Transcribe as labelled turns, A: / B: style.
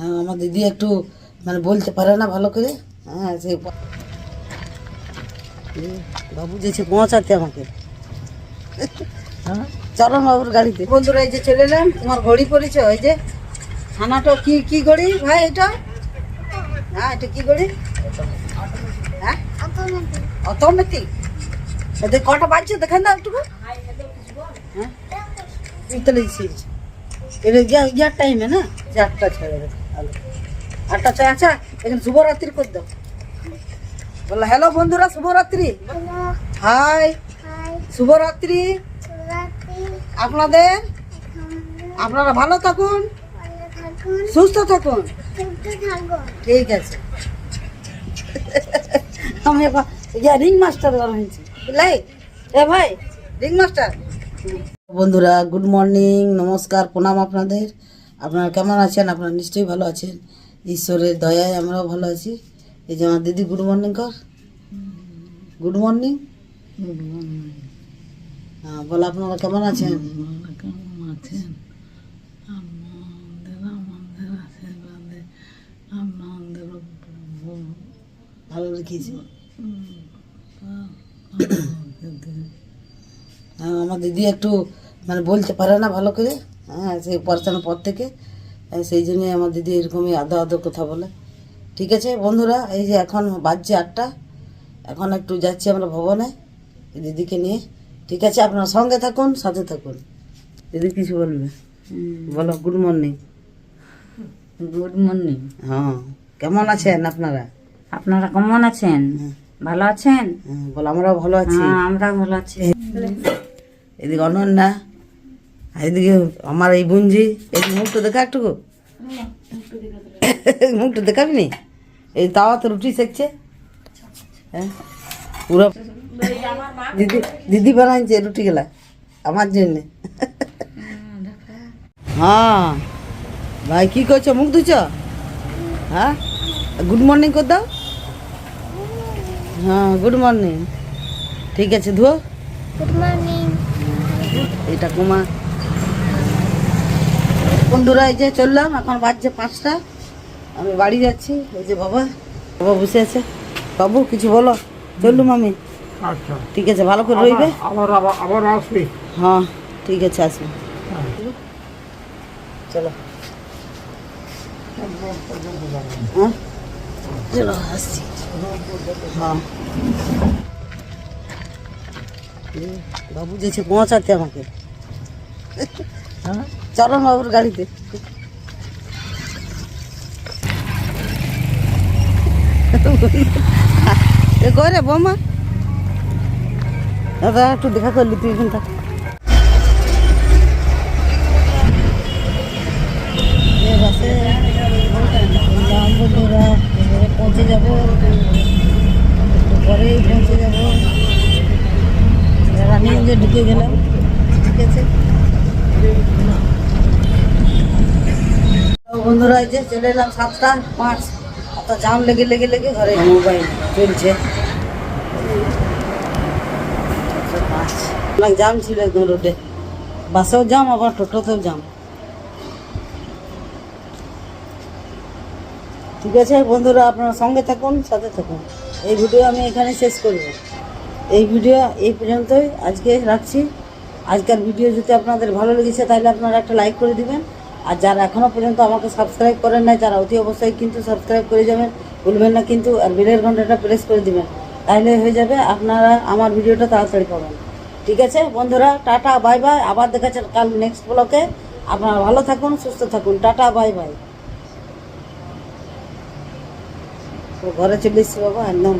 A: হ্যাঁ, আমার দিদি একটু মানে বলতে পারে না ভালো করে হ্যাঁ সে বাবু যেছে পৌঁছাতে আমাকে হ্যাঁ চরণ বাবুর গাড়িতে বন্ধুরা এই যে চলে এলাম তোমার ঘড়ি পড়েছে ওই যে থানাটা কি কি ঘড়ি ভাই এটা হ্যাঁ এটা কি ঘড়ি হ্যাঁ অটোমেটিক এতে কটা বাজছে দেখেন না একটু হ্যাঁ এটা ইয়া টাইমে না চারটা ছেড়ে আটটা ছয় আচ্ছা এখানে শুভরাত্রি করে দাও। বলল হ্যালো বন্ধুরা শুভরাত্রি। হাই শুভরাত্রি। আপনাদের? আপনারা ভালো থাকুন। সুস্থ থাকুন। ঠিক আছে। আমি ইয়া রিং মাস্টার হয়েছি। বুঝলাই এ ভাই রিং মাস্টার বন্ধুরা গুড মর্নিং নমস্কার প্রণাম আপনাদের। আপনারা কেমন আছেন? আপনারা নিশ্চয়ই ভালো আছেন। ঈশ্বরের দয়ায় আমরাও ভালো আছি। এই যে আমার দিদি গুড মর্নিং কর। Good morning. হ্যাঁ বলো আপনারা কেমন আছেন? ভালো রেখেছি হ্যাঁ, আমার দিদি একটু মানে বলতে পারে না ভালো করে। হ্যাঁ সেই পড়াশোনার পর থেকে। সেই জন্যই আমার দিদি এরকমই আধো আধো কথা বলে। ঠিক আছে বন্ধুরা এই যে এখন বাজছে আটটা এখন একটু যাচ্ছি আমরা ভবনে দিদিকে নিয়ে। ঠিক আছে আপনারা সঙ্গে থাকুন সাথে থাকুন। দিদি কিছু বলবে? বলো গুড মর্নিং
B: গুড মর্নিং
A: হ্যাঁ কেমন আছেন আপনারা?
B: আপনারা কেমন আছেন? ভালো আছেন?
A: হ্যাঁ, বলো আমরাও ভালো আছি।
B: হ্যাঁ আমরা ভালো আছি।
A: এদিকে অনন্যা এদিকে আমার এই বুঞ্জি এই মুখটা দেখা একটু মুখটা দেখাবি নি? এই তাওয়া তো রুটি সেকছে হ্যাঁ? পুরো দিদি দিদি বানাইছে রুটি গেলা আমার জন্য। হ্যাঁ। ভাই কি করছ? মুখ ধুছ হ্যাঁ? গুড মর্নিং কর দাও। হ্যাঁ গুড মর্নিং। ঠিক আছে ধুও এটা কুমা। বন্ধুরা এই যে চললাম এখন বাজছে পাঁচটা। আমি বাড়ি যাচ্ছি ওই যে বাবা বাবা বসে আছে। বাবু কিছু বলো। চললুম আমি
C: আচ্ছা।
A: ঠিক আছে ভালো করে রইবে?
C: আবার আবার আসবি?
A: হ্যাঁ ঠিক আছে আসবে। চলো। হ্যাঁ? চলো আসছি। হ্যাঁ। বাবু যেছে পৌঁছাতে আমাকে। হ্যাঁ? চরণ বাবুর গাড়িতে কই রে বৌমা? দাদা, একটু দেখা করলি তুই বন্ধুরা পৌঁছে পরেই পৌঁছে ঢুকে গেলাম, ঠিক আছে? বন্ধুরা যে চলে এলাম সাতটা পাঁচ। এত জাম লেগে লেগে লেগে ঘরে মোবাইল চলছে। জাম ছিল একদম রোডে বাসেও জাম, আবার টোটোতেও জাম। ঠিক আছে বন্ধুরা, আপনারা সঙ্গে থাকুন, সাথে থাকুন। এই ভিডিও আমি এখানে শেষ করব। এই ভিডিও এই পর্যন্তই। আজকে রাখছি। আজকের ভিডিও যদি আপনাদের ভালো লেগেছে, তাহলে আপনারা একটা লাইক করে দিবেন। আর যারা এখনও পর্যন্ত আমাকে সাবস্ক্রাইব করেন নাই যারা অতি অবশ্যই কিন্তু সাবস্ক্রাইব করে যাবেন। ভুলবেন না কিন্তু, আর বেলের ঘন্টাটা প্রেস করে দিবেন। তাহলে হয়ে যাবে, আপনারা আমার ভিডিওটা তাড়াতাড়ি পাবেন ঠিক আছে? বন্ধুরা, টাটা বাই বাই আবার দেখাচ্ছেন কাল নেক্সট ব্লকে আপনারা ভালো থাকুন, সুস্থ থাকুন। টাটা বাই বাই ঘরে চলে এসছি বাবা, একদম